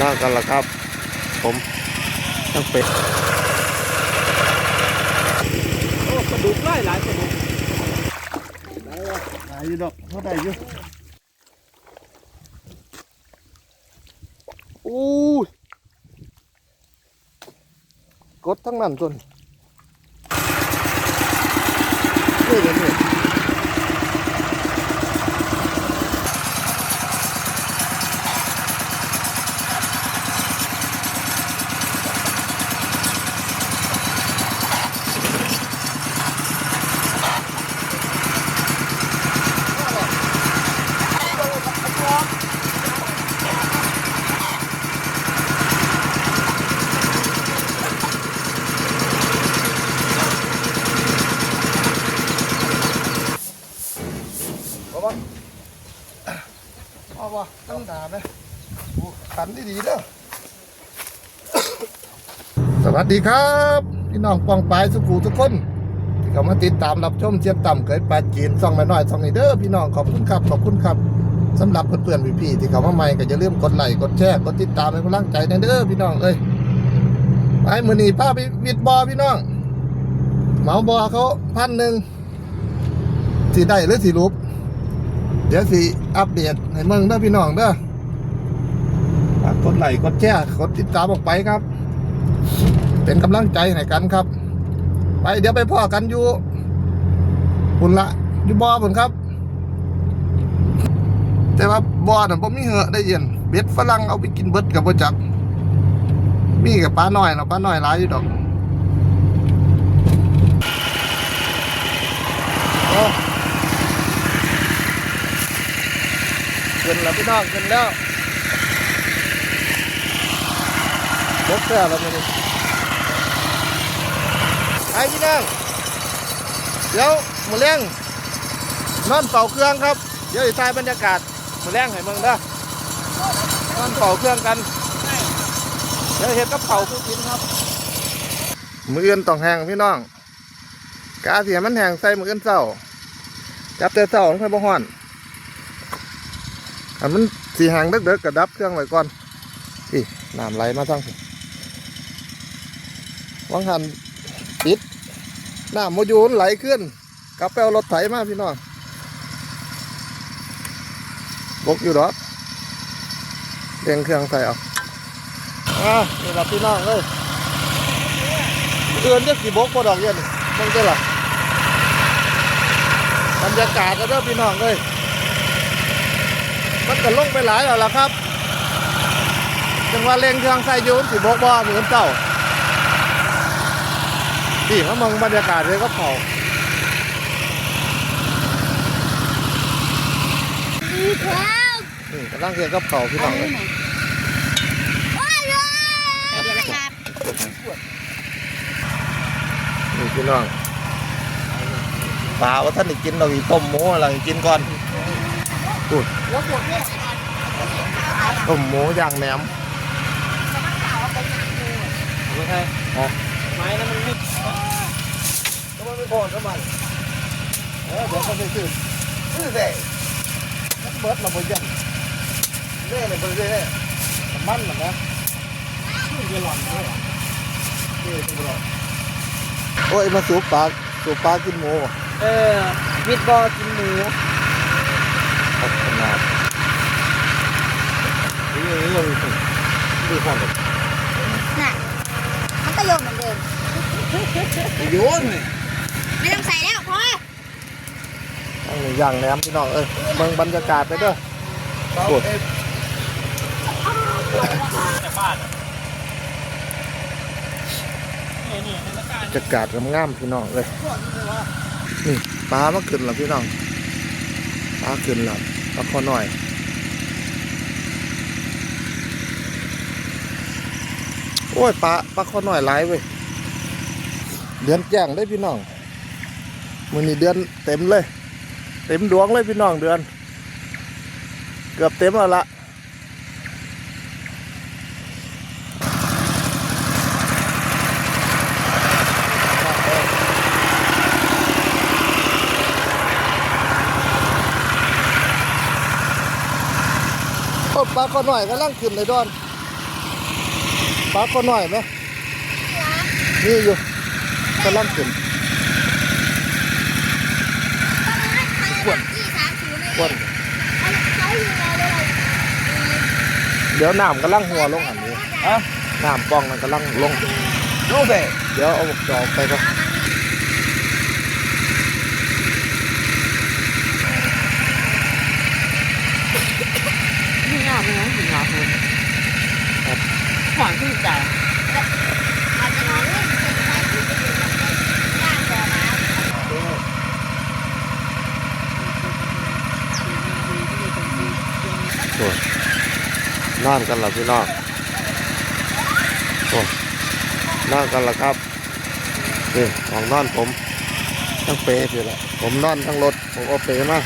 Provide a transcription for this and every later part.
น่ากันละครับ ผมต้องเป็ดโอ้กระดูกไล่หลายกระดูกหายอยู่ดอกเท่าไหร่อยู่อู้ยกดทั้งนั้นจนนี่เลยนี่เอาวะเอาวะตั้งด่าไหมโอ้ขันดีดีๆ เด้อสวัสดีครับ พี่น้องปองปายสุขูทุกคนที่เข้ามาติดตามรับชมเชียบต่ำเกิดปลาจีนซ่องน้อยๆซ่องนี้เด้อพี่น้องขอบคุณครับขอบคุณครับสำหรับเพื่อนๆพี่ๆที่เข้ามาใหม่ก็อย่าลืมกดไลค์กดแชร์กดติดตามให้กำลังใจในเด้อพี่น้องเอ้ยไปมือนี้าไปวิดบอพี่น้องเหมาบอเขาพันหนึ่งสิได้หรือสิรูปเดี๋ยวสิอัปเดตให้มึงเด้อพี่น้องเด้อ ดไลค์กดแชร์กดติดตามออกไปครับ เป็นกำลังใจให้กันครับ ไปเดี๋ยวไปพ่อกันอยู่ปุ่นละอยู่บ่อปุ่นครับ แต่ว่าบ่อน่ะผมมีเหอะได้เย็นเบ็ดฝรั่งเอาไปกินเบิดกับบ่จักมีกับปลาน้อยเนาะปลาน้อยหลายอยู่ดอกโอ้ขึ้นแล้วพี่น้องขึ้นแล้ว บกแค่ล้วมันไอ้พี่น้องเดี๋ยวหมูเลี้ยงนอนเป่าเครื่องครับ เดี๋ยวอีกทายบรรยากาศหมูเลี้ยงให้เมืองเด้อนอนเป่าเครื่องกัน เดี๋ยวเห็ดกับเป่าคู่กินครับมืออื่นต้องแหงพี่น้องกาเสียมันแหงใส่มืออื่นเศร้าจับแต่เศร้ามันค่อยบ่ฮ้อนอันมันสีหางเด็กๆกระดับเครื่องไว้ก่อนอีน้ำไหลมาทั้งสิ วังหันปิดน้ำโมยูนไหลขึ้นกลับไปเอารถไถมาพี่น้องบกอยู่ดอกเรียงเครื่องใส่เอาอะนี่ละพี่น้องเลยเดือนเรียกกี่บกบ่ดอกเย็นมึงได้ล่ะบรรยากาศแล้วเด้อพี่น้องเลยมันก็ลงไปหลายแล้วล่ะครับจังว่าเร่งเครื่องใส่ยูนสิบกบ่เหมือนเก่า ดีมาเมืองบรรยากาศเลยก็เผาอีกแล้วนี่กำลังเกี่ยวกับเผาพี่น้องเลยโอ้ยเลยเดี๋ยวละครับนี่พี่น้องปลาว่าท่านได้กินเราอีต้มหมูอะไรกินก่อนพูดต้มหมูย่างแหนมไม่ใช่ ไม้นั้นมันไม่ก็ไมไม่พอสมันเออเดี๋ยวเขาไปซื้อซื้อได้มันเบิดเราไปยันเล่เลยไปเรื่อยมันมันนะจะหล่อนเลยโอ้ยมาสูบปลาสูบปลากินหมูเออวิดบอกินหมูขอบขนาดนี่นี่เราดูดูความแบบน่ะมันก็โยนเหมือนเดิม โยนเลยไม่ต้องใส่แล้วพออันนี้ย่างแหนมพี่น้องเอ้ยเบิ่งบรรยากาศไปเด้อปวดจากบ้านนี่นี่ในละการบรรยากาศงามๆพี่น้องเลยนี่ปลามาขึ้นแล้วพี่น้องปลาขึ้นแล้วปลาคอหน่อยโอ้ยปลาปลาคอหน่อยหลายเว้ย เดือนแจ้งได้พี่น้องมือนี้เดือนเต็มเลย เต็มดวงเลยพี่น้องเดือน เกือบเต็มแล้วละโอ้ปลาคอหน่อยกำลังขึ้นเลยดอนปลาก็น้อยไหมนี่อยู่ กำลังขึ้นขวดที่สามศูนย์เลยก้นเขาอยู่เราเลยเดี๋ยวน้ำกำลังหัวลงหันนี้ฮะน้ำปองมันกำลังลงลูกเบะเดี๋ยวเอาจอกไปก็นี่งามเลยนะนี่งามเลยขวางที่จ่าย อาจจะนอนเล่นเป็นไปที่จะอยู่กับย่างบ่อน้ำ โอ้ยนอนกันแล้วพี่น้องโอ้ยนอนกันแล้วครับนี่ของนอนผมทั้งเปย์พี่ละผมนอนทั้งรถผมเอาเปรย์มา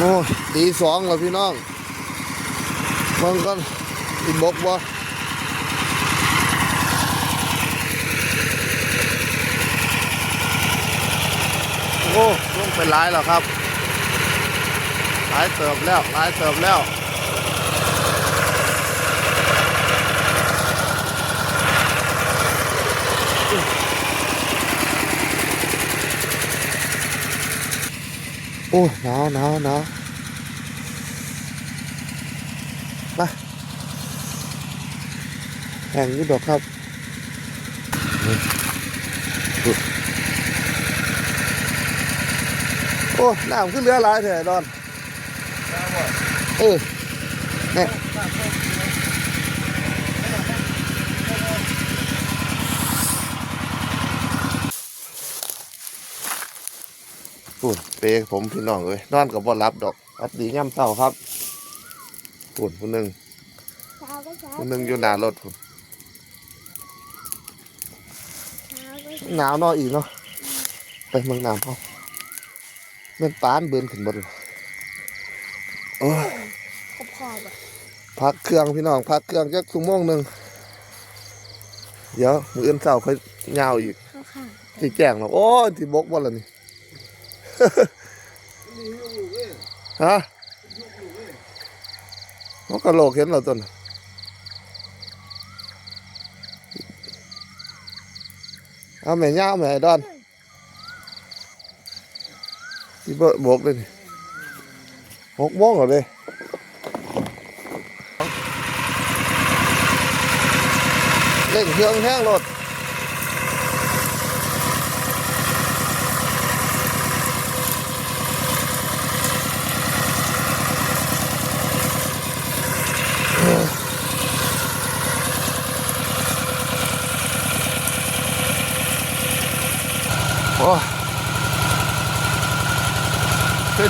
โอ้ย ตีสองแล้วพี่น้องมันก็อินบกบ่โอ้ลงไปหลายแล้วครับหลายเติบแล้วหลายเติบแล้วโอ้ยหนาวหนาวหนาวมาแห่งนี้ดอกครับนี่ดูโอ้น้ำขึ้นเรือหลายเถอะดอนเออเนี่ยปุ่นเปย์ผมพี่น้องเลยนอนกับบ่รับดอกอัดดีย่ำเศร้าครับปุ่นคนหนึ่งเช้าก็เช้าคนหนึ่งอยู่หน้ารถพุ่น เช้าก็ หนาวนอนอีกเนาะไปเมืองน้ำพ่อแมันปานเบือนขึ้นบนเลยโอ้ยขอบขอบอะพักเครื่องพี่น้องพักเครื่องจักชั่วโมงหนึ่งเดี๋ยวมืออื่นเช้าค่อยยาวอีกเข้าข้างที่แจ้งแล้วโอ้ยที่บกบ่ล่ะนี่ฮะนกกระโหลกเห็นเราต้น เอาแม่ย่าแม่ดอนที่เบิดบกเลยนี่หกโมงเหรอเลยเล่นเครื่องแห้งรถ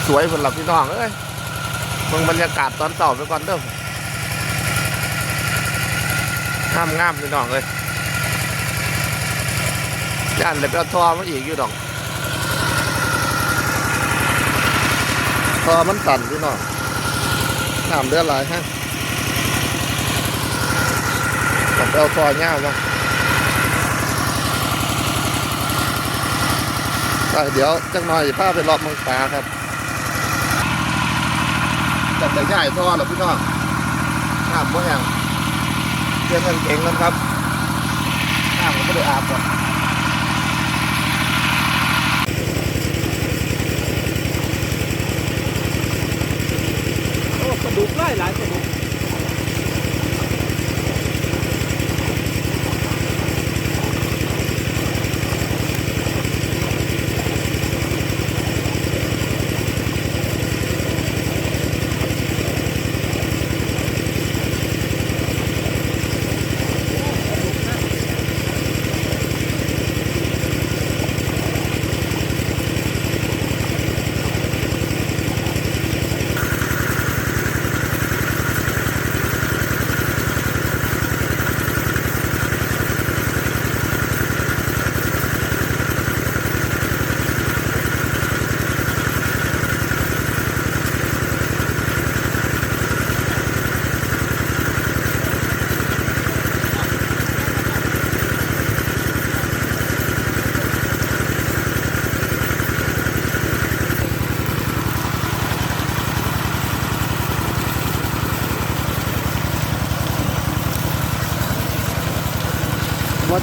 สวยๆผลลัพธ์พี่น้องเอ้ยเบิ่งบรรยากาศตอนเต่าไปก่อนเด้องามงามพี่น้องเอ้ยย่านเลยไปเอาทอมาอีกอยู่ดอกทอมันสั่นพี่น้องน้ำเดือดหลายฮะต้องไปเอาทอเงามาก็เดี๋ยวจังหน่อยพาไปรอบเมืองปลาครับ จับแต่ใหญ่ท่อหรอพี่น้องน้ำบ่แห้งเตรียมเงินเก่งกันครับน้ำก็ไม่ได้อาบหรอกโอ้กระดูกไล่หลายกระดูก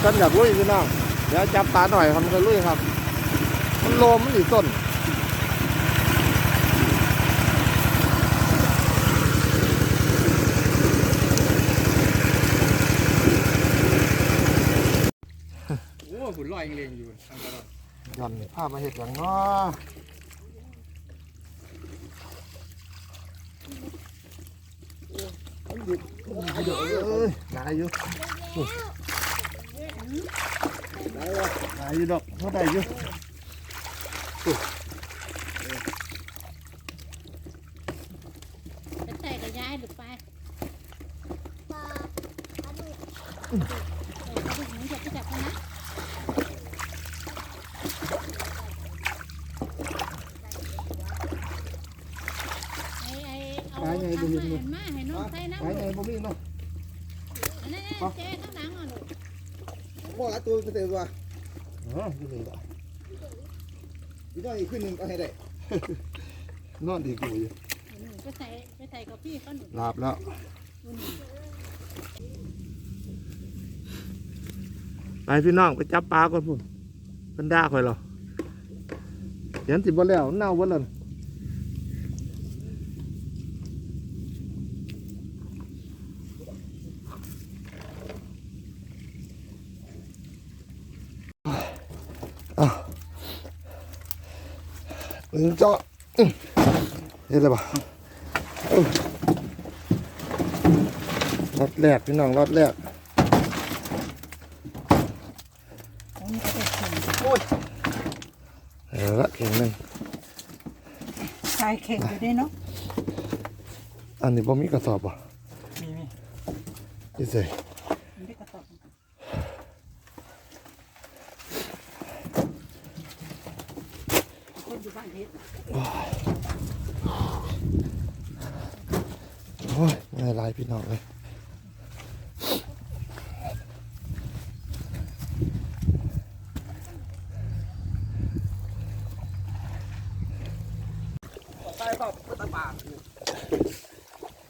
ว่าฉันอยากลุยพี่น้องเดี๋ยวจับปลาหน่อยครับมันก็ลุยครับ มันโลมมันอีต้นโอ้หุ่นลอยเรียงอยู่ทางตลอดย่อนนี่ผ้ามาเห็ดอย่างเนาะเอ้ยได้อยู่ได้อยู่ดอกเขาได้อยู่ไปใส่กับยายหรือไปปลาปลาดุกเออ ปลาดุกมันจะไปจับกันนะไอ้ไอ้เอา บอกละตัวเต็มตัวเอออยู่นี่ละอีกหน่อยขึ้นหนึ่งก็ให้ได้ นอนดีกูอยู่ไปใส่ไปใส่กับพี่เขาหนูหลับแล้ว ไปพี่น้องไปจับปลาก่อนพุ่นมันด่าข่อยเหรอเห็นสิบ่แล้วเน่าบ่แล้วน่ะ หนึ่งเจาะอื้อเห็นเลยปะอื้อรอดแรกพี่น้องรอดแรกเออละเข่งหนึ่งใช่เข่งอยู่ด้วยเนาะอันนี้บ่มีกระสอบอะมีมีนี่สิมันได้กระสอบคนอยู่บ้านเฮ็ด โอ้ยง่ายหลายพี่น้องเลย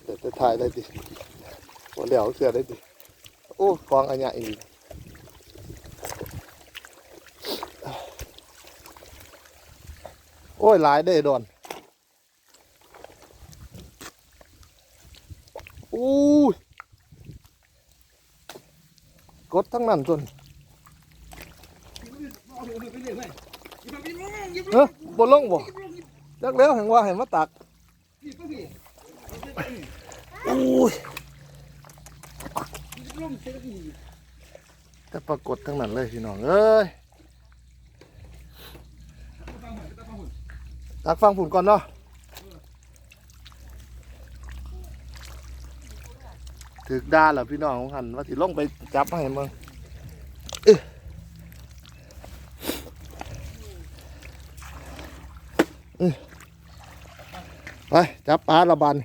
เดี๋ยวจะถ่ายได้ดิวันเดี๋ยวเสือได้ดิ โอ้กองอันใหญ่อีก อ้ยหลายเด้โดนอู้ยกดทั้งนั้นจนเฮ้ยบนลงบ่จักแล้วเห็นว่าเห็นมาตักอู้ยแต่ปรากฏทั้งนั้นเลยพี่น้องเอ้ย ตักฟังผุนก่อนเนาะถึกด้านเหรอพี่น้องของหันว่าสิลงไปจับมาให้มึงอึอึไปจับปลาละบัน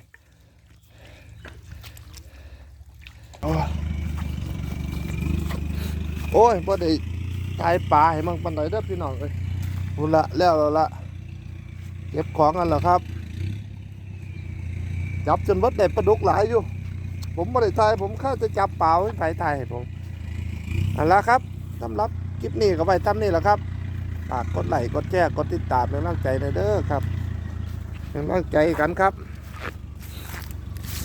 โอ้ยพอได้ตายปลาให้มึงปันไหนเด้อพี่น้องเอ้ยบุละแล้วแล้วละ เก็บของกันเหรอครับ จับจนวัดได้ปลาดุกหลายอยู่ ผมไม่ได้ถ่ายผมแค่จะจับเปล่าให้ใครถ่ายให้ผมเอาละครับสำหรับคลิปนี้ก็ไปทำนี่แหละครับฝากกดไลค์กดแชร์กดติดตามเป็นกำลังใจในเด้อครับเป็นกำลังใจกันครับ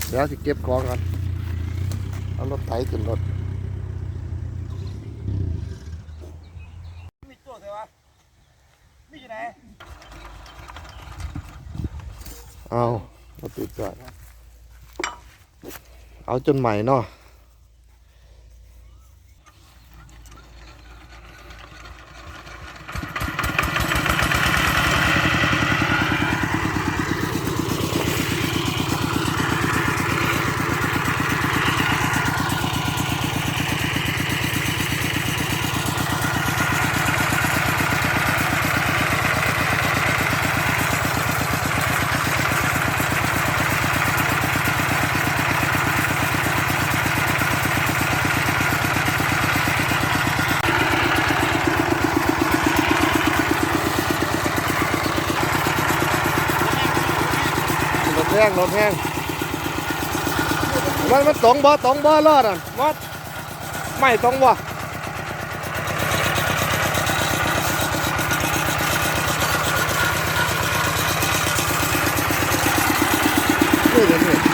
เดี๋ยวสิเก็บของกันเอารถไถขึ้นรถ มีตัวแต่ว่ามีอยู่ไหน เอามาติดจอน เอาจนใหม่เนาะ งโดแหงมันมันตองบ่ตองบ่ลอดอะมัดไม่ตองบ่นี่เดี๋ยวนี้